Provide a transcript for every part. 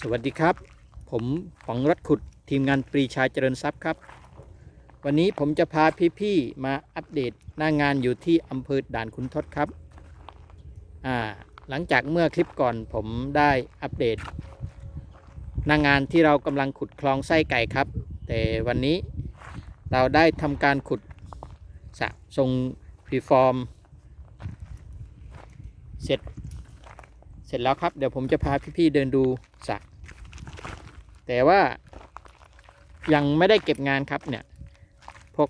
สวัสดีครับ ผมป๋องรัฐขุดทีมงานปรีชาเจริญทรัพย์ครับ วันนี้ผมจะพาพี่ๆมาอัปเดตหน้างานอยู่ที่อำเภอด่านขุนทดครับอ่าหลังจากเมื่อคลิปก่อนผมได้อัปเดตหน้างานที่เรากำลังขุดคลองไส้ไก่ครับ แต่วันนี้เราได้ทำการขุดสระทรงฟรีฟอร์ม เสร็จเสร็จแล้วครับ เดี๋ยวผมจะพาพี่ๆเดินดู สระแต่ว่ายังไม่ได้เก็บงานครับเนี่ย พวก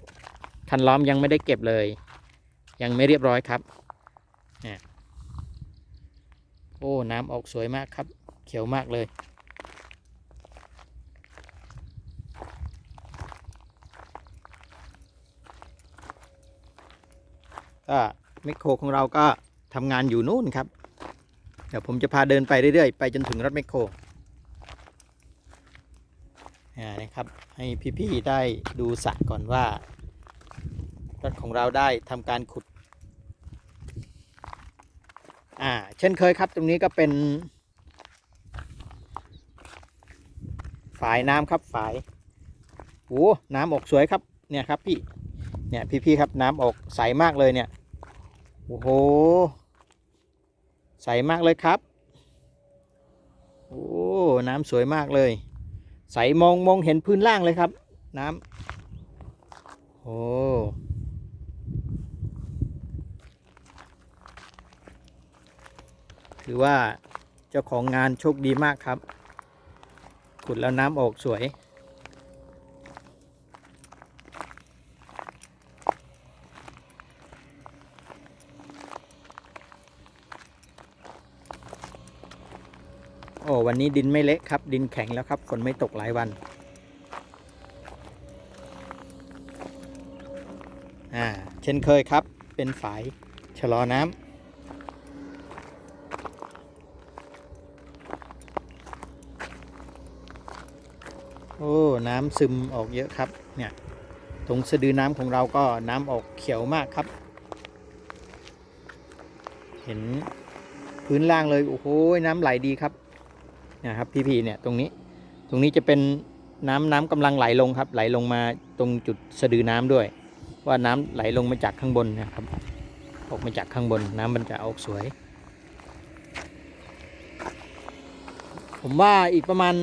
คันล้อมยังไม่ได้เก็บเลย ยังไม่เรียบร้อยครับเนี่ยโอ้น้ำออกสวยมากครับ เขียวมากเลยก็แมคโครของเราก็ทำงานอยู่นู่นครับ เดี๋ยวผมจะพาเดินไปเรื่อยๆ ไปจนถึงรถแมคโคร นะครับ ให้พี่ๆได้ดูสระก่อนว่ารถของเราได้ทำการขุด อ่า เช่นเคยครับ ตรงนี้ก็เป็น ฝายน้ำครับ ฝายโอ้น้ำออกสวยครับ เนี่ยครับพี่ เนี่ยพี่ๆครับน้ำออกใสมากเลยเนี่ย โอ้โห ใสมากเลยครับ โอ้ น้ำสวยมากเลย ใสมองมองเห็นพื้นล่างเลยครับ น้ำโอ้ถือว่าเจ้าของงานโชคดีมากครับ ขุดแล้วน้ำออกสวย วันนี้ดินไม่เละครับ ดินแข็งแล้วครับฝนไม่ตกหลายวัน อ่า เช่นเคยครับ เป็นฝายชะลอน้ำโอ้ น้ำซึมออกเยอะครับ เนี่ย ตรงสะดือน้ำของเราก็น้ำออกเขียวมากครับ เห็นพื้นล่างเลย โอ้โห น้ำไหลดีครับ นะครับพี่ๆเนี่ยตรงนี้ตรงนี้จะเป็นน้ำน้ำกำลังไหลลงครับ ไหลลงมาตรงจุดสะดือน้ำด้วย ว่าน้ำไหลลงมาจากข้างบนนะครับ ออกมาจากข้างบนน้ำมันจะออกสวย ผมว่าอีกประมาณ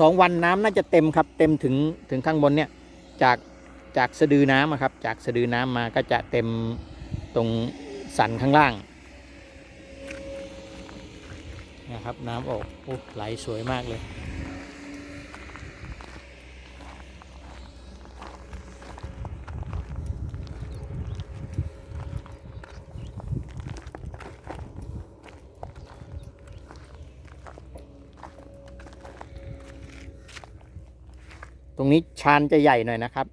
สองวันน้ำน่าจะเต็มครับ เต็มถึงถึงข้างบนเนี่ยจากจากสะดือน้ำครับ จากสะดือน้ำมาก็จะเต็มตรงสันข้างล่าง นะครับน้ำออกโอ้ไหลสวยมากเลย ตรงนี้ชานจะใหญ่หน่อยนะครับ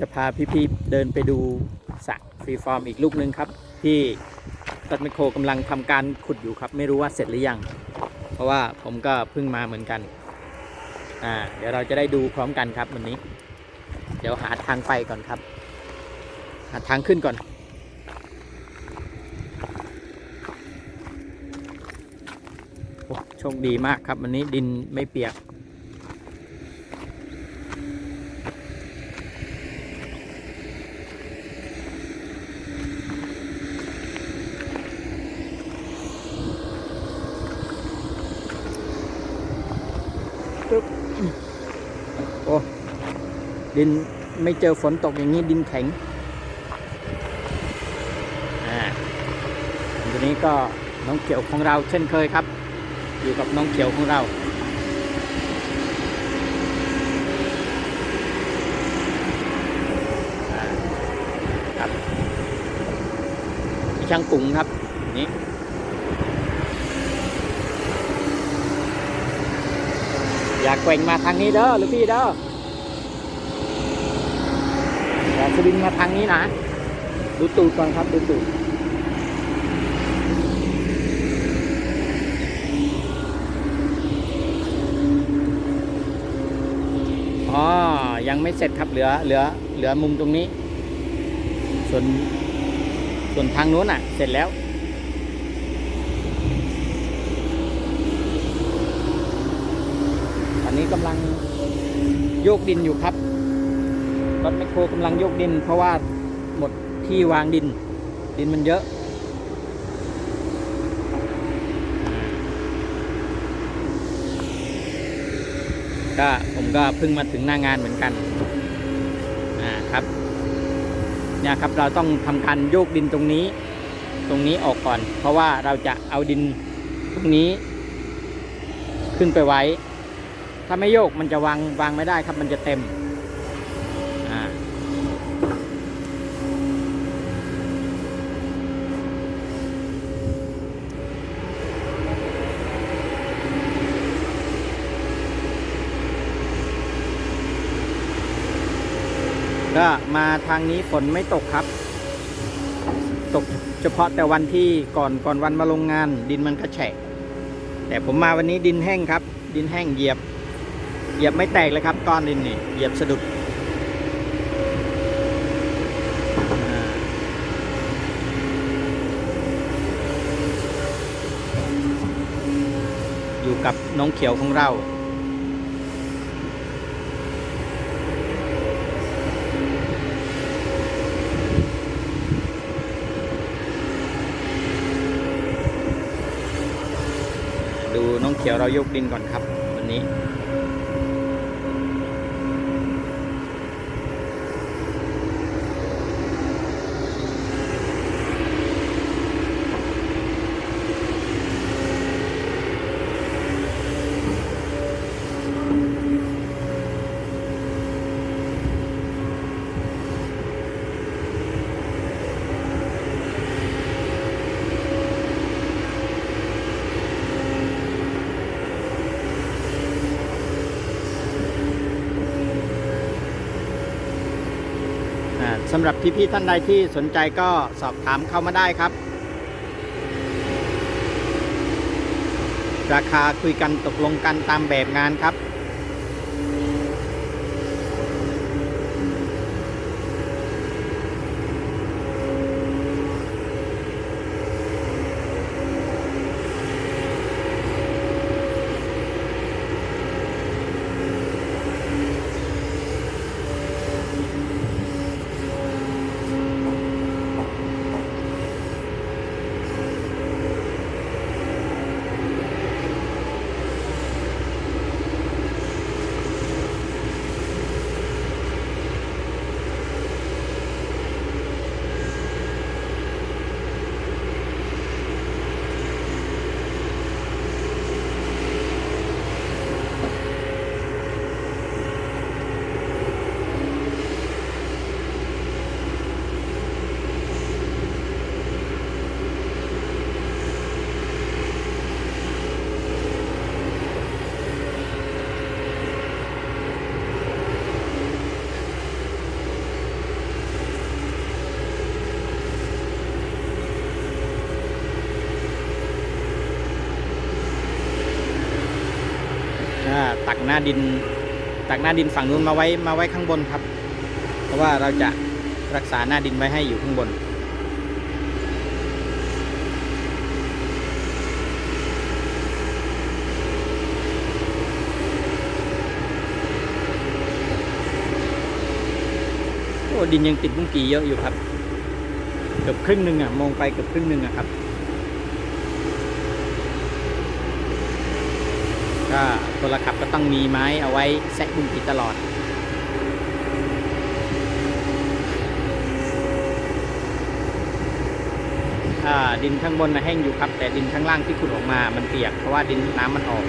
จะพาพี่ๆเดินไปดูสระฟรีฟอร์มอีกลูกหนึ่งครับ ที่รถแมโครกำลังทำการขุดอยู่ครับ ไม่รู้ว่าเสร็จหรือยัง เพราะว่าผมก็เพิ่งมาเหมือนกันอ่าเดี๋ยวเราจะได้ดูพร้อมกันครับวันนี้ เดี๋ยวหาทางไปก่อนครับ หาทางขึ้นก่อนโชคดีมากครับวันนี้ดินไม่เปียก ดินไม่เจอฝนตกอย่างนี้ดินแข็งอ่าทีนี้ก็น้องเขียวของเราเช่นเคยครับ อยู่กับน้องเขียวของเราครับช่างกุ้งครับนี่อยากแกว่งมาทางนี้เด้อหรือพี่เด้อ อย่สวิงมาทางนี้นะ ดูตูดก่อนครับ ดูตูดอยังไม่เสร็จครับ เหลือ เหลือ เหลือมุมตรงนี้ ส่วน ส่วนทางนู้นอะ เสร็จแล้วตอนนี้กำลังโยกดินอยู่ครับ รถแมคโครกำลังยกดิน เพราะว่าหมดที่วางดิน ดินมันเยอะก็ผมก็เพิ่งมาถึงหน้างานเหมือนกันอ่าครับเนี่ยครับเราต้องทำการโยกดินตรงนี้ ตรงนี้ออกก่อน เพราะว่าเราจะเอาดินตรงนี้ ขึ้นไปไว้ ถ้าไม่โยกมันจะวางวางไม่ได้ครับมันจะเต็ม ก็มาทางนี้ฝนไม่ตกครับ ตกเฉพาะแต่วันที่ก่อนก่อนวันมาลงงาน ดินมันกระแฉะ แต่ผมมาวันนี้ดินแห้งครับ ดินแห้งเหยียบ เหยียบไม่แตกเลยครับ ก้อนดินนี่เหยียบสะดุดอ่าอยู่กับน้องเขียวของเรา ดูน้องเขียวเรายกดินก่อนครับ วันนี้ สำหรับพี่ๆท่านใดที่สนใจก็สอบถามเข้ามาได้ครับ ราคาคุยกันตกลงกันตามแบบงานครับ อ่าตัก หน้าดินตักหน้าดินฝั่งนู้นมาไว้มาไว้ข้างบนครับ เพราะว่าเราจะรักษาหน้าดินไว้ให้อยู่ข้างบน โอ้ดินยังติดบุ้งกีเยอะอยู่ครับ เกือบครึ่งหนึ่งอะมองไปเกือบครึ่งหนึ่งอะครับ คนละขับก็ต้องมีไม้เอาไว้แซะบุ้งกีตลอด ดินข้างบนนะแห้งอยู่ครับ แต่ดินข้างล่างที่ขุดออกมามันเปียกเพราะว่าดินน้ำมันออก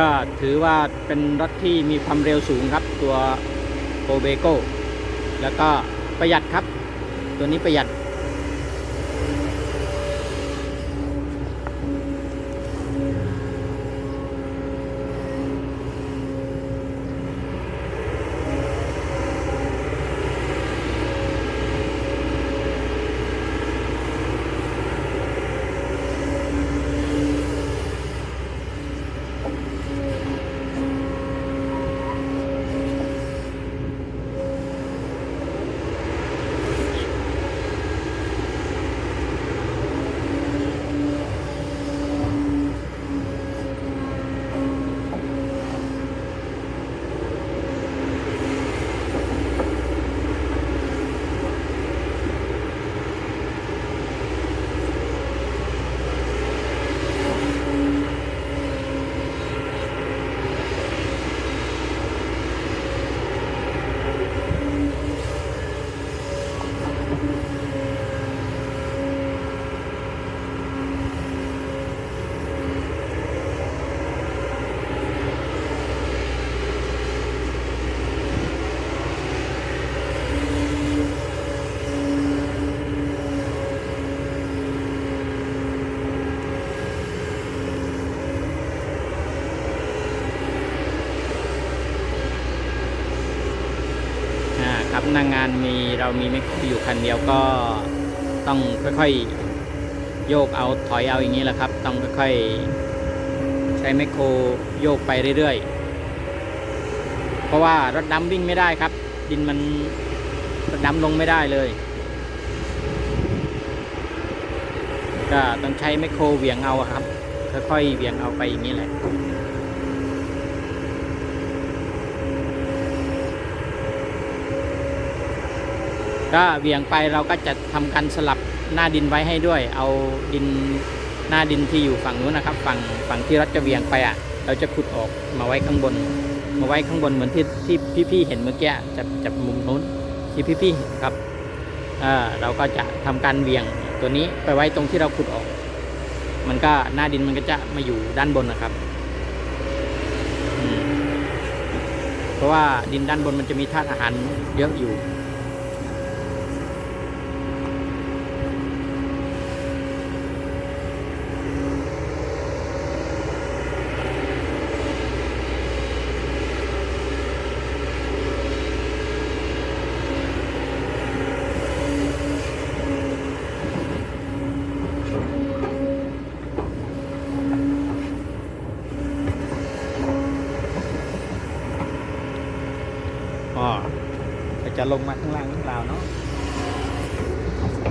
ก็ถือว่าเป็นรถที่มีความเร็วสูงครับตัวโ o เบโกแล้วก็ประหยัดครับ ตัวนี้ประหยัด อ่าครับนางงานมีเรามีไม่อยู่คันเดียวก็ต้องค่อยๆโยกเอาถอยเอาอย่างนี้แหละครับ ต้องค่อยๆใช้ไมคโครโยกไปเรื่อยๆ เพราะว่ารถดำวิ่งไม่ได้ครับ ดินมันรถดำลงไม่ได้เลย ก็ต้องใช้ไมคโครเหวี่ยงเอาครับค่อยๆเหวี่ยงเอาไปอย่างนี้แหละ ก็เวียงไปเราก็จะทำการสลับหน้าดินไว้ให้ด้วย เอาดินหน้าดินที่อยู่ฝั่งนู้นนะครับ ฝั่งฝั่งที่รถจะเวียงไปอะ เราจะขุดออกมาไว้ข้างบน มาไว้ข้างบนเหมือนที่ที่พี่ๆเห็นเมื่อกี้จับจับมุมนู้นที่พี่ๆเห็นครับอ่าเราก็จะทำการเวียงตัวนี้ไปไว้ตรงที่เราขุดออก มันก็หน้าดินมันก็จะมาอยู่ด้านบนนะครับเพราะว่าดินด้านบนมันจะมีธาตุอาหารเยอะอยู่ ก็ จะลงมาข้างล่างหรือเปล่าเนาะ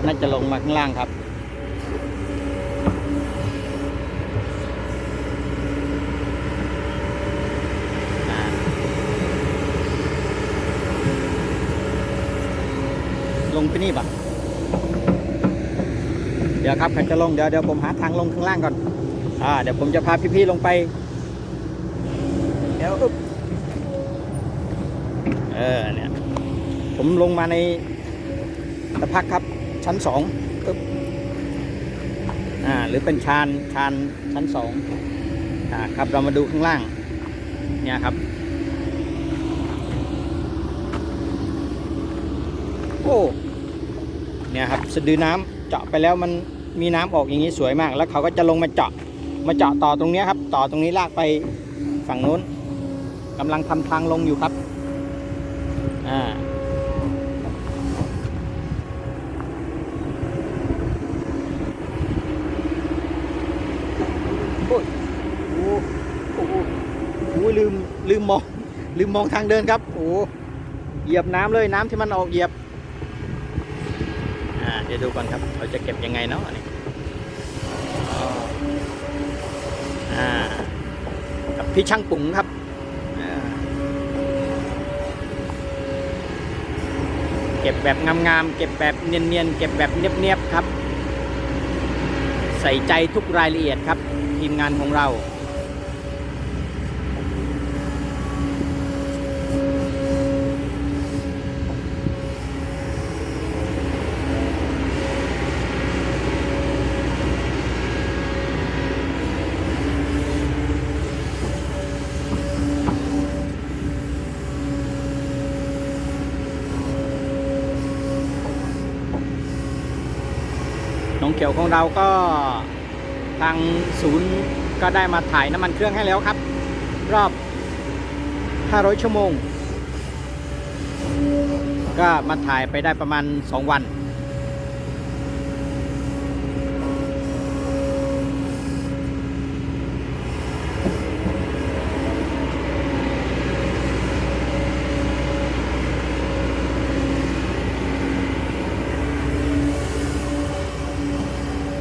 น่าจะลงมาข้างล่างครับ ลงไปนี่ปะเดี๋ยวครับใครจะลงเดี๋ยวเดี๋ยวผมหาทางลงข้างล่างก่อน อ่า เดี๋ยวผมจะพาพี่ๆลงไป เดี๋ยวอึ๊บเออเนี่ย ผมลงมาในตะพักครับ ชั้นสองปึ๊บอ่าหรือเป็นชานชานชั้นสองอ่าครับเรามาดูข้างล่าง เนี่ยครับ โอ้เนี่ยครับสะดือน้ำเจาะไปแล้วมันมีน้ำออกอย่างนี้สวยมาก แล้วเขาก็จะลงมาเจาะมาเจาะต่อตรงเนี้ยครับ ต่อตรงนี้ลากไปฝั่งนู้นกำลังทำทางลงอยู่ครับอ่า โอ้ยโอ้โอ้โหโอ้ย ลืมมองลืมมองทางเดินครับโอ้เหยียบน้ำเลยน้ำที่มันออกเหยียบอ่าเดี๋ยวดูก่อนครับ เราจะเก็บยังไงเนาะอันนี่อ่ากับพี่ช่างปุ๋งครับเก็บแบบงามๆ เก็บแบบเนียนๆ เก็บแบบเนียบๆ ครับ ใส่ใจทุกรายละเอียดครับ ทีมงานของเรา เขียวของเราก็ทางศูนย์ก็ได้มาถ่ายน้ำมันเครื่องให้แล้วครับ รอบ 500 ชั่วโมง ก็มาถ่ายไปได้ประมาณ 2 วัน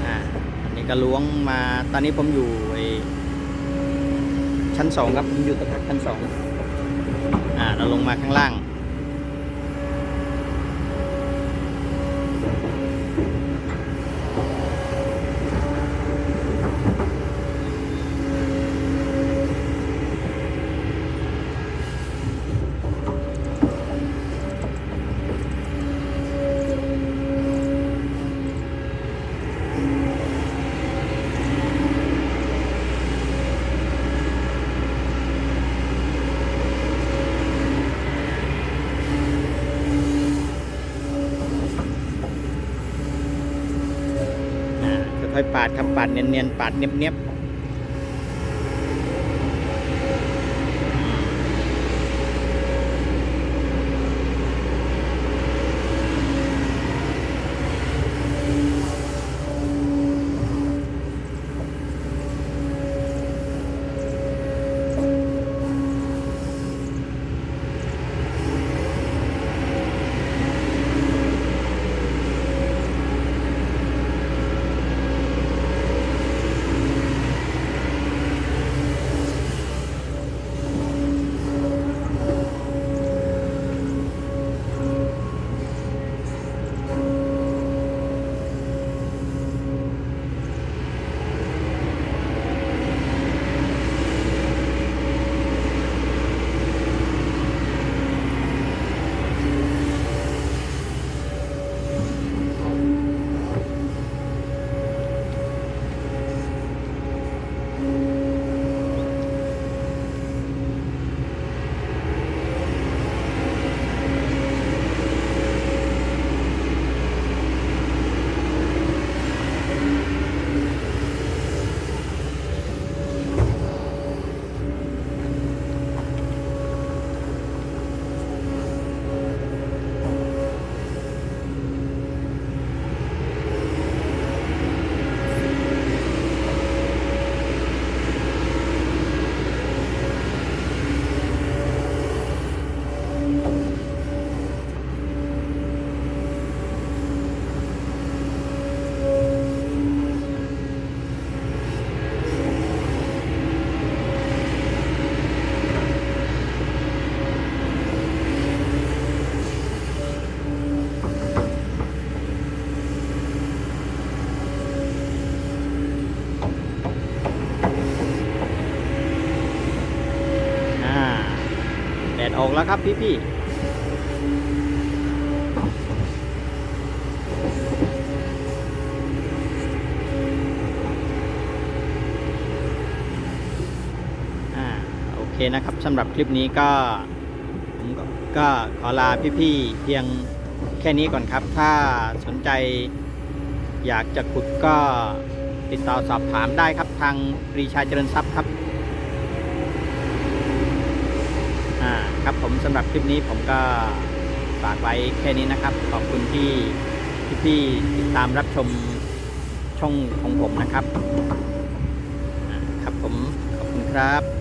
อ่าอันนี้ก็ ล้วงมา ตอนนี้ผมอยู่ชั้นสองครับผมอยู่ตึกชั้นสองอ่า เราลงมาข้างล่าง ปาดทำปาดเนียนๆปาดเนียบๆ แล้วครับพี่ๆอ่าโอเคนะครับสำหรับคลิปนี้ก็ผมก็ก็ขอลาพี่ๆเพียงแค่นี้ก่อนครับ ถ้าสนใจอยากจะขุดก็ติดต่อสอบถามได้ครับทางปรีชาเจริญทรัพย์ครับ อ่าครับผม สำหรับคลิปนี้ผมก็ฝากไว้แค่นี้นะครับ ขอบคุณที่พี่ๆติดตามรับชมช่องของผมนะครับ ครับผมขอบคุณครับ